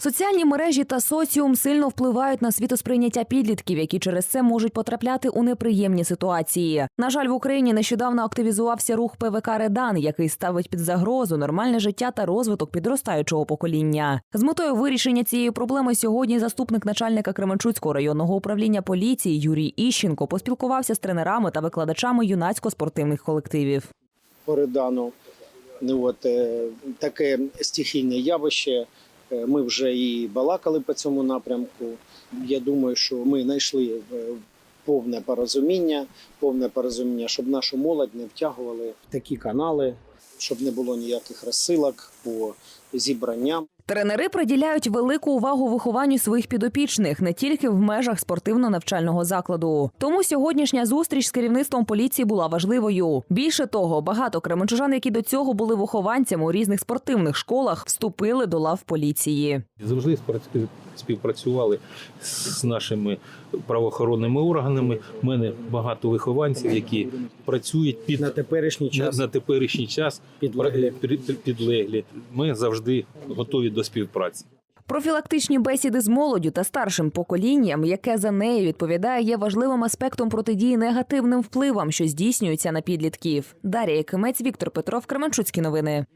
Соціальні мережі та соціум сильно впливають на світосприйняття підлітків, які через це можуть потрапляти у неприємні ситуації. На жаль, в Україні нещодавно активізувався рух ПВК Редан, який ставить під загрозу нормальне життя та розвиток підростаючого покоління. З метою вирішення цієї проблеми сьогодні заступник начальника Кременчуцького районного управління поліції Юрій Іщенко поспілкувався з тренерами та викладачами юнацько-спортивних колективів. Поридану. Ну, от, е, таке стихійне явище. Е, Ми вже і балакали по цьому напрямку. Я думаю, що ми знайшли е, повне порозуміння, повне порозуміння, щоб нашу молодь не втягували такі канали, щоб не було ніяких розсилок по зібранням. Тренери приділяють велику увагу вихованню своїх підопічних не тільки в межах спортивно-навчального закладу. Тому сьогоднішня зустріч з керівництвом поліції була важливою. Більше того, багато кременчужан, які до цього були вихованцями у різних спортивних школах, вступили до лав поліції. Завжди співпрацювали з нашими правоохоронними органами. У мене багато вихованців, які працюють під На теперішній час на теперішній час Підлеглі. під- під- підлеглі. Ми завжди готові до співпраці. Профілактичні бесіди з молоддю та старшим поколінням, яке за нею відповідає, є важливим аспектом протидії негативним впливам, що здійснюються на підлітків. Дарія Кимець, Віктор Петров, Кременчуцькі новини.